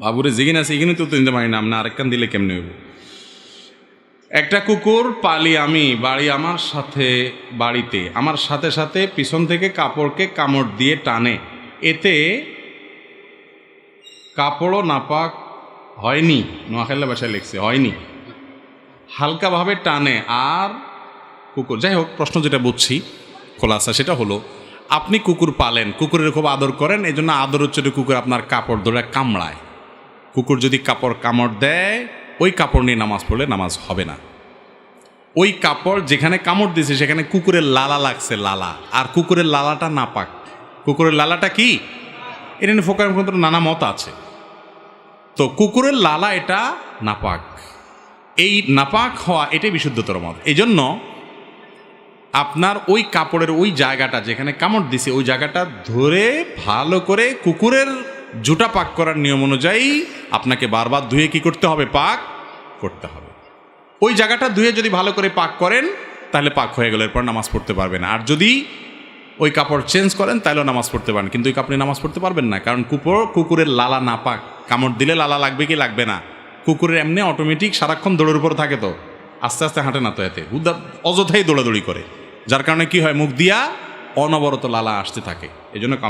বাবুরে যেখানে আছে এখানে তো দিতে পারি না আপনি আরেকখান দিলে কেমনে হইব? একটা কুকুর পালি আমি বাড়ি আমার সাথে বাড়িতে, আমার সাথে সাথে পিছন থেকে কাপড়কে কামড় দিয়ে টানে। এতে কাপড়ও নাপাক হয়নি নোয়াখালী ভাষায় লিখছে, হয়নি। হালকাভাবে টানে, আর কুকুর, যাই হোক, প্রশ্ন যেটা বুঝছি, খোলাসা, সেটা হলো, আপনি কুকুর পালেন, কুকুরের খুব আদর করেন এই জন্য আদর হচ্ছে কুকুর আপনার কাপড় ধরে কামড়ায়। কুকুর যদি কাপড় কামড় দেয়, ওই কাপড় নিয়ে নামাজ পড়লে নামাজ হবে না। ওই কাপড় যেখানে কামড় দিয়েছে সেখানে কুকুরের লালা লাগছে, লালা। আর কুকুরের লালাটা নাপাক কুকুরের লালাটা কি? এটা নিয়ে ফোকার মধ্যে নানা মত আছে। তো কুকুরের লালা এটা নাপাক এই নাপাক হওয়া এটাই বিশুদ্ধতর মত। এই জন্য আপনার ওই কাপড়ের ওই জায়গাটা যেখানে কামড় দিছে, ওই জায়গাটা ধরে ভালো করে কুকুরের জুটা পাক করার নিয়ম অনুযায়ী আপনাকে বারবার ধুয়ে কি করতে হবে? পাক করতে হবে। ওই জায়গাটা ধুয়ে যদি ভালো করে পাক করেন, তাহলে পাক হয়ে গেলে, এরপর নামাজ পড়তে পারবেন। আর যদি ওই কাপড় চেঞ্জ করেন, তাহলেও নামাজ পড়তে পারেন। কিন্তু ওই কাপড়ে নামাজ পড়তে পারবেন না, কারণ কুকুর কুকুরের লালা না পাক। কামড় দিলে লালা লাগবে কি লাগবে না? কুকুরের এমনি অটোমেটিক সারাক্ষণ দৌড়ের উপর থাকে তো। আস্তে আস্তে হাঁটে না তো এতে। অযথাই দৌড়াদৌড়ি করে। যার কারণে কি হয়? মুখ দিয়া অনবরত লালা আসতে থাকে। এই জন্য কামড়